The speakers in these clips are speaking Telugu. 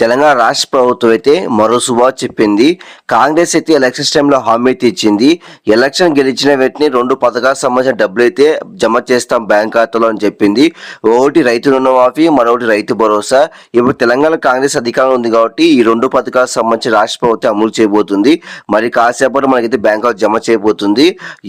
తెలంగాణ రాష్ట్ర ప్రభుత్వం అయితే మరో శుభా చెప్పింది. కాంగ్రెస్ అయితే ఎలక్షన్స్ టైంలో హామీ అయితే ఇచ్చింది. ఎలక్షన్ గెలిచిన వెంటనే రెండు పథకాలకు సంబంధించిన డబ్బులు అయితే జమ చేస్తాం బ్యాంక్ ఖాతాలో అని చెప్పింది. ఒకటి రైతు రుణమాఫీ మరొకటి రైతు భరోసా. ఇప్పుడు తెలంగాణ కాంగ్రెస్ అధికారం ఉంది కాబట్టి ఈ రెండు పథకాలకు సంబంధించి రాష్ట్ర ప్రభుత్వం అమలు చేయబోతుంది. మరి కాసేపటి మనకైతే బ్యాంక్ జమ చేయబోతుంది.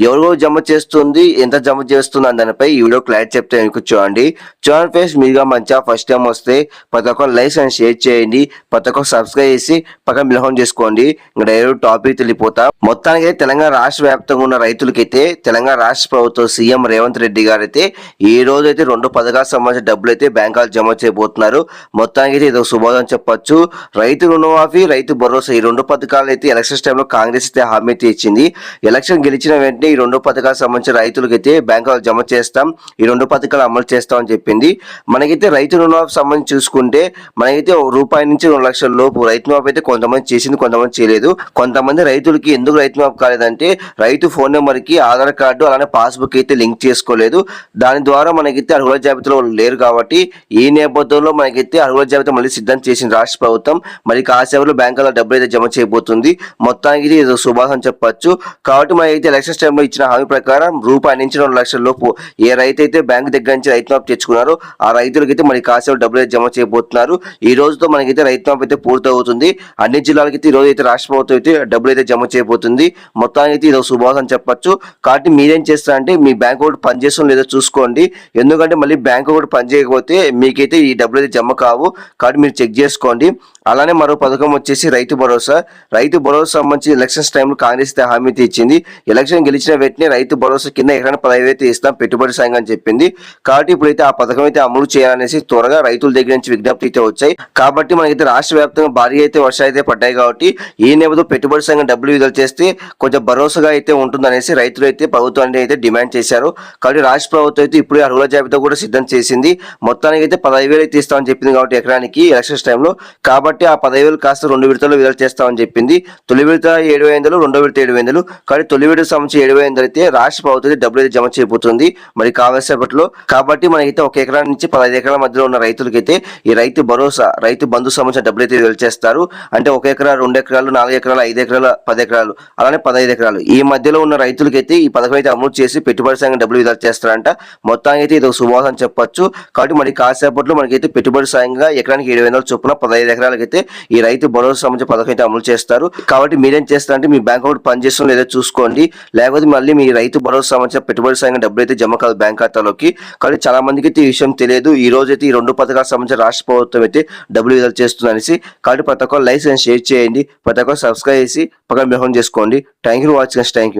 ఎవరు జమ చేస్తుంది ఎంత జమ చేస్తుంది అని దానిపై ఈ వీడియో క్లారిటీ చెప్తే చూడండి. చూడండి ఫేస్ మీరుగా మంచిగా ఫస్ట్ టైం వస్తే ప్రతి ఒక్కరు లైక్ అండ్ షేర్ చేయండి. ప్రతి ఒక్కరు సబ్స్క్రైబ్ చేసి పక్కన మిలహం చేసుకోండి. ఇంకా డైరెక్ట్ టాపిక్ వెళ్ళిపోతా మొత్తానికి అయితే తెలంగాణ రాష్ట్ర వ్యాప్తంగా ఉన్న రైతులకైతే తెలంగాణ రాష్ట్ర ప్రభుత్వం సీఎం రేవంత్ రెడ్డి గారు అయితే ఈ రోజు అయితే రెండు పథకాలకు సంబంధించిన డబ్బులు అయితే బ్యాంకాలు జమ చేయబోతున్నారు. మొత్తానికి అయితే ఇదొక శుభోదం చెప్పొచ్చు. రైతు రుణమాఫీ రైతు భరోసా ఈ రెండు పథకాలు అయితే ఎలక్షన్ టైంలో కాంగ్రెస్ అయితే హామీ అయితే ఇచ్చింది. ఎలక్షన్ గెలిచిన వెంటనే ఈ రెండు పథకాలకు సంబంధించిన రైతులకైతే బ్యాంకులు జమ చేస్తాం. ఈ రెండు పథకాలు అమలు చేస్తామని చెప్పింది. మనకైతే రైతు రుణమాఫీ సంబంధించి చూసుకుంటే మనకైతే ఒక రూపాయి నుంచి రెండు లక్షల లోపు రైతు మాప్ అయితే కొంతమంది చేసింది కొంతమంది చేయలేదు. కొంతమంది రైతులకి ఎందుకు రైతు మాప్ కాలేదంటే రైతు ఫోన్ నెంబర్కి ఆధార్ కార్డు అలానే పాస్బుక్ అయితే లింక్ చేసుకోలేదు. దాని ద్వారా మనకైతే అర్హుల జాబితాలో లేరు కాబట్టి ఈ నేపథ్యంలో మనకైతే అర్హుల జాబితా మళ్ళీ సిద్ధం చేసిన రాష్ట్ర ప్రభుత్వం. మరి కాసేపులో బ్యాంకులో డబ్బులు అయితే జమ చేయబోతుంది. మొత్తానికి ఇది ఏదో శుభాసం చెప్పొచ్చు. కాబట్టి మనకైతే ఎలక్షన్స్ టైంలో ఇచ్చిన హామీ ప్రకారం రూపాయి నుంచి రెండు లక్షల లోపు ఏ రైతు అయితే బ్యాంకు దగ్గర నుంచి రైతు మాప్ తెచ్చుకున్నారో ఆ రైతులకైతే మరి కాసేపు డబ్బులు అయితే జమ చేయబోతున్నారు. ఈ రోజుతో మనకి అయితే రైతు మాఫీ అయితే పూర్తవుతుంది. అన్ని జిల్లాలకి అయితే ఈ రోజు అయితే రాష్ట్ర ప్రభుత్వం అయితే డబ్బులు అయితే జమ చేయబోతుంది. మొత్తానికి అయితే ఇది శుభాసం అని చెప్పొచ్చు. కాబట్టి మీరేం చేస్తారంటే మీ బ్యాంక్ ఒకటి పనిచేస్తుందో లేదో చూసుకోండి. ఎందుకంటే మళ్ళీ బ్యాంక్ ఒకటి పనిచేయకపోతే మీకైతే ఈ డబ్బులు అయితే జమ కావు. కాబట్టి మీరు చెక్ చేసుకోండి. అలానే మరో పథకం వచ్చేసి రైతు భరోసా. రైతు భరోసా సంబంధించి ఎలక్షన్స్ టైంలో కాంగ్రెస్ అయితే హామీ అయితే ఇచ్చింది. ఎలక్షన్ గెలిచిన వెంటనే రైతు భరోసా కింద ఎకరాన్ని పదహైదు అయితే ఇస్తాం పెట్టుబడి సాయం అని చెప్పింది. కాబట్టి ఇప్పుడైతే ఆ పథకం అయితే అమలు చేయాలనేసి త్వరగా రైతుల దగ్గర నుంచి విజ్ఞప్తి అయితే వచ్చాయి. కాబట్టి మనకైతే రాష్ట్ర వ్యాప్తంగా భారీ అయితే వర్షాలు అయితే పడ్డాయి కాబట్టి ఈ నేపథ్యంలో పెట్టుబడి సంఘం డబ్బులు విడుదల చేస్తే కొంచెం భరోసాగా అయితే ఉంటుందనేసి రైతులు అయితే ప్రభుత్వాన్ని అయితే డిమాండ్ చేశారు. కాబట్టి రాష్ట్ర ప్రభుత్వం అయితే ఇప్పుడే అర్హుల జాబితా కూడా సిద్ధం చేసింది. మొత్తానికి అయితే పదహైదు వేలు అయితే ఇస్తామని చెప్పింది కాబట్టి ఎకరానికి ఎలక్షన్స్ టైంలో. కాబట్టి ఆ పదహైదు వేలు కాస్త రెండు విడతలు విడుదల చేస్తామని చెప్పింది. తొలి విడత ఏడు వందలు రెండో విడత ఏడు వందలు. కానీ తొలి విడత సంబంధించి ఏడు వందలు అయితే రాష్ట్ర ప్రభుత్వం అయితే డబ్బులు అయితే జమ చేయబోతుంది. మరి కావలసేపట్లో కాబట్టి మనకైతే ఒక ఎకరా నుంచి పదహైదు ఎకరాల మధ్యలో ఉన్న రైతులకైతే ఈ రైతు భరోసా రైతు బంధు సంబంధించిన డబ్బులు అయితే విడుదల చేస్తారు అంటే ఒక ఎకరా రెండు ఎకరాలు నాలుగు ఎకరాలు ఐదు ఎకరాల పది ఎకరాలు అలానే పదహైదు ఎకరాలు. ఈ మధ్యలో ఉన్న రైతులకైతే ఈ పథకం అయితే అమలు చేసి పెట్టుబడి సంఘం డబ్బులు విడుదల చేస్తారంట. మొత్తానికి అయితే ఇది ఒక శుభవాసం అని చెప్పొచ్చు. కాబట్టి మరి కాసేపట్లో మనకైతే పెట్టుబడి సాయంగా ఎకరానికి ఏడు వందల చొప్పున పదహైదు ఎకరాలకైతే ఈ రైతు భరోసా సంబంధించిన పథకం అయితే అమలు చేస్తారు. కాబట్టి మీరేం చేస్తారంటే మీ బ్యాంక్ అకౌంట్ పనిచేస్తుందో లేదో చూసుకోండి. లేకపోతే మళ్ళీ మీ రైతు భరోసా సంబంధించిన పెట్టుబడి సాయంగా డబ్బులు అయితే జమ కాదు బ్యాంక్ ఖాతాలోకి. కాబట్టి చాలా మందికి అయితే ఈ విషయం తెలియదు. ఈ రోజు అయితే ఈ రెండు పథకాలకు సంబంధించిన రాష్ట్ర ప్రభుత్వం అయితే డబ్బులు విడుదల చేస్తుందనేసి కాబట్టి ప్రతి ఒక్కరు లైక్ అండ్ షేర్ చేయండి. ప్రతి ఒక్కరు సబ్స్క్రైబ్ చేసి పక్కన మెహం చేసుకోండి. Thank you watching thank you